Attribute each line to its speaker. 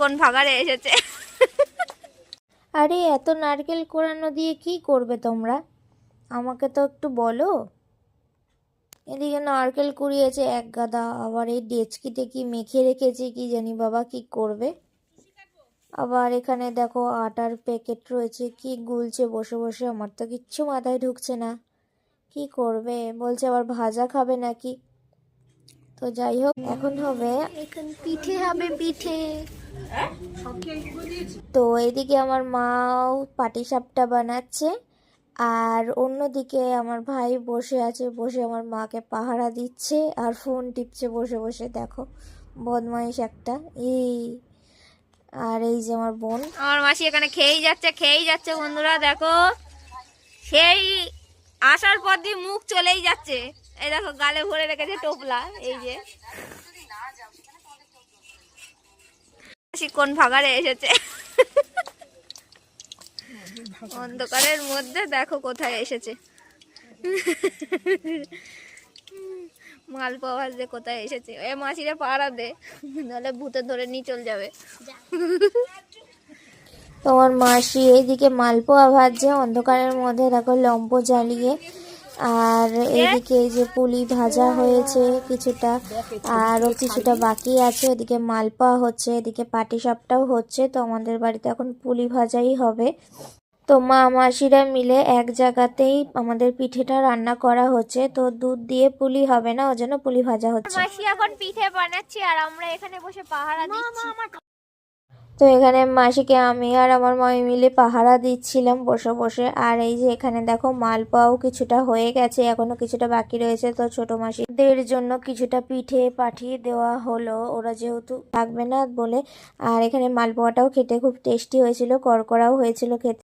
Speaker 1: কোন ভাগারে এসেছে?
Speaker 2: আরে, এত নারকেল কোরানো দিয়ে কি করবে তোমরা? আমাকে তো একটু বলো। এদিকে নারকেল কুড়িয়েছে এক গাদা, আবার এই ডেচকিতে কি মেখে রেখেছে কি জানি বাবা কি করবে। আবার এখানে দেখো আটার প্যাকেট রয়েছে, কি গুলছে বসে বসে, আমার তো কিচ্ছু মাথায় ঢুকছে না। কি করবে? বলছে আবার ভাজা খাবে নাকি? তো যাই হোক এখন হবে এখন পিঠে হবে পিঠে। তো এদিকে আমার মাও পাটিসাপটা বানাচ্ছে আর অন্যদিকে আমার ভাই বসে আছে বসে আমার মাকে পাহারা দিচ্ছে আর ফোন টিপছে বসে বসে দেখো বদমাইশ একটা এই আর এই যে আমার বোন।
Speaker 1: আমার মাসি এখানে খেয়েই যাচ্ছে খেয়েই যাচ্ছে বন্ধুরা দেখো সেই আসার পর দিয়ে মুখ চলেই যাচ্ছে। এই দেখো গালে ভরে রেখেছে টোপলা এই যে। কোন ভাগারে এসেছে? অন্ধকারের মধ্যে দেখো কোথায় এসেছে। মাল পাওয়া যে কোথায় এসেছে? এ মাসিরে পাড়া দে নাহলে ভূতে ধরে নিয়ে চল যাবে।
Speaker 2: তোমার মাসি এইদিকে মালপোয়া ভাজছে অন্ধকারের মধ্যে দেখো লম্প জ্বালিয়ে। আর এদিকে এই যে পুলি ভাজা হয়েছে কিছুটা আরও কিছুটা বাকি আছে। ওদিকে মালপোয়া হচ্ছে এদিকে পাটি পাটিসাপটাও হচ্ছে। তো আমাদের বাড়িতে এখন পুলি ভাজাই হবে। তো মা মাসিরা মিলে এক জায়গাতেই আমাদের পিঠেটা রান্না করা হচ্ছে। তো দুধ দিয়ে পুলি হবে না ওই জন্য পুলি ভাজা হচ্ছে।
Speaker 1: মাসি এখন পিঠে বানাচ্ছি আর আমরা এখানে বসে পাহারা দিচ্ছি।
Speaker 2: তো এখানে মাসিকে আমি আর আমার মামি মিলে পাহারা দিচ্ছিলাম বসে বসে। আর এই যে এখানে দেখো মালপোয়াও কিছুটা হয়ে গেছে, এখনও কিছুটা বাকি রয়েছে। তো ছোট মাসিদের জন্য কিছুটা পিঠে পাঠিয়ে দেওয়া হলো, ওরা যেহেতু থাকবে না বলে। আর এখানে মালপোয়াটাও খেতে খুব টেস্টি হয়েছিল করকরাও হয়েছিল খেতে।